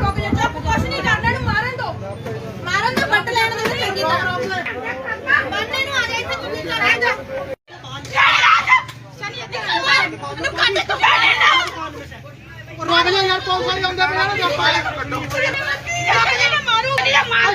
ਰੁਕ ਜਾ ਚੁੱਪ ਕੁਛ ਨਹੀਂ ਕਰਨਾ ਇਹਨੂੰ ਮਾਰਨ ਦੋ ਮਾਰਨ ਦੋ ਬੱਟ ਲੈਣ ਦੇ ਚੰਗੀ ਤਰ੍ਹਾਂ ਬੰਨੇ ਨੂੰ ਆ ਜਾ ਇੱਥੇ ਚੰਗੀ ਤਰ੍ਹਾਂ ਰਹਿ ਜਾ ਸ਼ਨੀ ਇੱਥੇ ਇਹਨੂੰ ਕੱਢ ਤੂੰ ਜਾਣੇ ਨਾ ਰੁਕ ਜਾ ਯਾਰ ਪੁਲਿਸ ਵਾਲੇ ਆਉਂਦੇ ਪਏ ਨੇ ਜਾਂ ਪਾਲੇ ਰੁਕ ਜਾ ਨਾ ਮਾਰੂ ਨਹੀਂ ਮਾਰ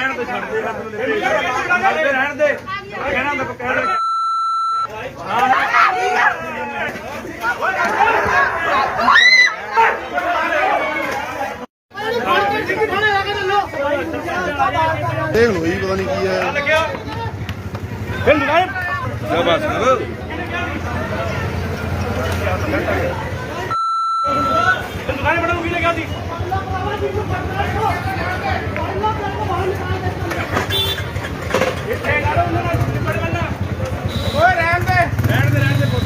ਰਹਿਣ ਦੇ ਛੱਡ ਦੇ ਰਹਿਣ ਦੇ। ਕਹਿਣਾ ਮੈਂ ਕਹਿ ਦੇ। ਇਹ ਹੁਣ ਹੋਈ ਪਤਾ ਨਹੀਂ ਕੀ ਹੈ ਫਿਰ ਨਿਕਾਲ ਜਾ ਬਸ ਕਰ ਦੁਕਾਨ ਬਣਾਉਗੀ ਲਗਾ ਦੀ ਇੱਥੇ ਗਾੜੋ ਉਹਨਾਂ ਨਾਲ ਚਿੱਪੜ ਬੰਦਾ ਓਏ ਰਹਿਣ ਦੇ ਰਹਿਣ ਦੇ ਰਹਿਣ ਦੇ ਪੁੱਤ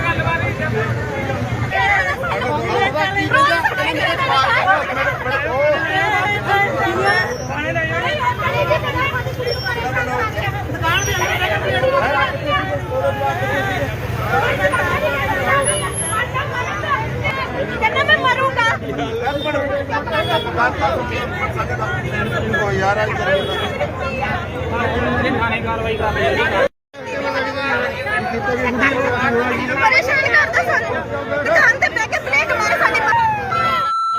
ਕਹਿੰਦਾ ਮੈਂ ਮਰੂੰਗਾ ਉਹ ਯਾਰ ਆ ਪਰੇਸ਼ਾਨ ਕਰਦਾ ਸਾਨੂੰ ਦੁਕਾਨ ਤੇ ਬਹਿ ਕੇ ਪਲੇਟ ਮਾਰੇ ਸਾਡੇ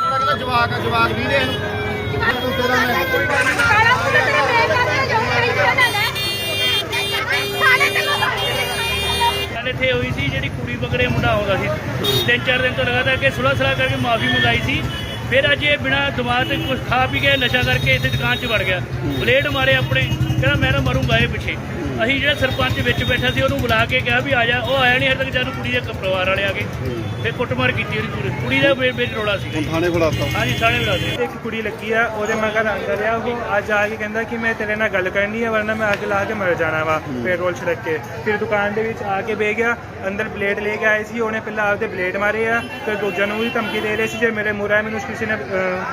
ਲੱਗਦਾ ਜਵਾਕ ਆ ਜਵਾਕ ਨਹੀਂ ਦੇ ਸਾਰਾ ਕੁਝ ਤੇਰੇ ਬ੍ਰੇਕ ਕਰਕੇ ਜਾਊਂਗਾ ਇੱਥੇ ਨਾ ਲੈ ਸਾਡੇ ਤੇ ਗੱਲ ਇੱਥੇ ਹੋਈ ਸੀ ਜਿਹੜੀ ਕੁੜੀ ਪਕੜੇ ਮੁੰਡਾ ਆਉਂਦਾ ਸੀ। ਤਿੰਨ ਚਾਰ ਦਿਨ ਤੋਂ ਲਗਾਤਾਰ ਕਿ ਸੁਲਾ ਸੁਲਾ ਕਰਕੇ ਮਾਫੀ ਮੰਗਾਈ ਸੀ। ਫਿਰ ਅੱਜ ਇਹ ਬਿਨਾ ਦਿਮਾਗ ਤੇ ਕੁਝ ਖਾ ਪੀ ਕੇ ਨਸ਼ਾ ਕਰਕੇ ਇੱਥੇ ਦੁਕਾਨ 'ਚ ਵੜ ਗਿਆ। ਬਲੇਡ ਮਾਰੇ ਆਪਣੇ। ਕਹਿੰਦਾ ਮੈਂ ਨਾ ਮਰੂੰਗਾ ਇਹ ਪਿੱਛੇ। ਅਸੀਂ ਜਿਹੜਾ ਸਰਪੰਚ ਵਿੱਚ ਬੈਠਾ ਸੀ ਉਹਨੂੰ ਬੁਲਾ ਕੇ ਕਿਹਾ ਵੀ ਆ ਜਾ। ਉਹ ਆਇਆ ਨਹੀਂ ਹਜੇ ਤੱਕ ਜਦੋਂ ਕੁੜੀ ਦੇ ਪਰਿਵਾਰ ਵਾਲੇ ਆ ਗਏ। ਫਿਰ ਕੁੱਟਮਾਰ ਕੀਤੀ ਉਹਦੀ ਪੂਰੀ। ਕੁੜੀ ਦਾ ਵੇ- ਵਿੱਚ ਰੋਲਾ ਸੀ। ਹੁਣ ਥਾਣੇ ਖੁਲਾਤਾ ਹਾਂਜੀ ਬੁਲਾ ਦੇ ਇੱਕ ਕੁੜੀ ਲੱਗੀ ਆ ਉਹਦੇ ਮਗਰ ਅੰਦਰ ਆ ਉਹ ਅੱਜ ਆ ਕੇ ਕਹਿੰਦਾ ਕਿ ਮੈਂ ਤੇਰੇ ਨਾਲ ਗੱਲ ਕਰਨੀ ਆ ਵਰਨਾ ਮੈਂ ਅੱਗ ਲਾ ਕੇ ਮਰ ਜਾਣਾ ਵਾ ਪੈਟਰੋਲ ਛਿੜਕ ਕੇ। ਫਿਰ ਦੁਕਾਨ ਦੇ ਵਿੱਚ ਆ ਕੇ ਬਹਿ ਗਿਆ ਅੰਦਰ ਬਲੇਡ ਲੈ ਕੇ ਆਏ ਸੀ। ਉਹਨੇ ਪਹਿਲਾਂ ਆਪਦੇ ਬਲੇਡ ਮਾਰੇ ਆ ਫਿਰ ਦੂਜਿਆਂ ਨੂੰ ਵੀ ਧਮਕੀ ਦੇ ਰਹੇ ਸੀ ਜੇ ਮੇਰੇ ਮੂਹਰੇ ਮੈਨੂੰ ਕਿਸੇ ਨੇ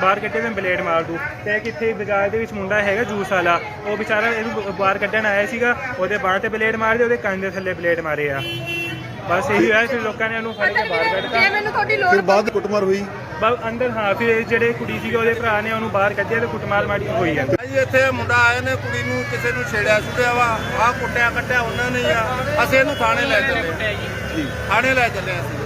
ਬਾਹਰ ਕੱਢੇ ਮੈਂ ਬਲੇਡ ਮਾਰ ਦੂੰ। ਤੇ ਕਿੱਥੇ ਬਾਜ਼ਾਰ ਦੇ ਵਿੱਚ ਮੁੰਡਾ ਹੈਗਾ ਜੂਸ ਵਾਲਾ। ਉਹ ਵਿਚਾਰਾ ਇਹਨੂੰ ਬਾਹਰ ਕੱਢਣ ਆਇਆ ਸੀਗਾ। ਉਹਦੇ ਬਾਹਾਂ ਤੇ ਬਲੇਡ ਮਾਰਦੇ ਉਹਦੇ ਕੰਨ ਦੇ ਥੱਲੇ ਬਲੇਡ ਮਾਰੇ ਆ। ਬਸ ਇਹੀ ਹੋਇਆ ਫਿਰ ਲੋਕਾਂ ਨੇ ਉਹਨੂੰ ਫੜ ਕੇ ਬਾਹਰ ਕੱਢਤਾ। ਜੇ ਮੈਨੂੰ ਤੁਹਾਡੀ ਲੋੜ ਫਿਰ ਬਾਅਦ ਕੁੱਟਮਾਰ ਹੋਈ। ਬਸ ਅੰਦਰ ਹਾਂ ਫਿਰ ਜਿਹੜੇ ਕੁੜੀ ਸੀਗੇ ਉਹਦੇ ਭਰਾ ਨੇ ਉਹਨੂੰ ਬਾਹਰ ਕੱਢਿਆ ਤੇ ਕੁੱਟਮਾਰ ਮਾਰੀ ਹੋਈ ਆ। ਜੀ ਇੱਥੇ ਮੁੰਡਾ ਆਏ ਨੇ ਕੁੜੀ ਨੂੰ ਕਿਸੇ ਨੂੰ ਛੇੜਿਆ ਛੁੜਿਆ ਵਾ। ਆਹ ਕੁੱਟਿਆ ਕੱਟਿਆ ਉਹਨਾਂ ਨੇ ਆ। ਅਸੀਂ ਇਹਨੂੰ ਥਾਣੇ ਲੈ ਚੱਲੇ। ਥਾਣੇ ਲੈ ਚੱਲੇ ਅਸੀਂ।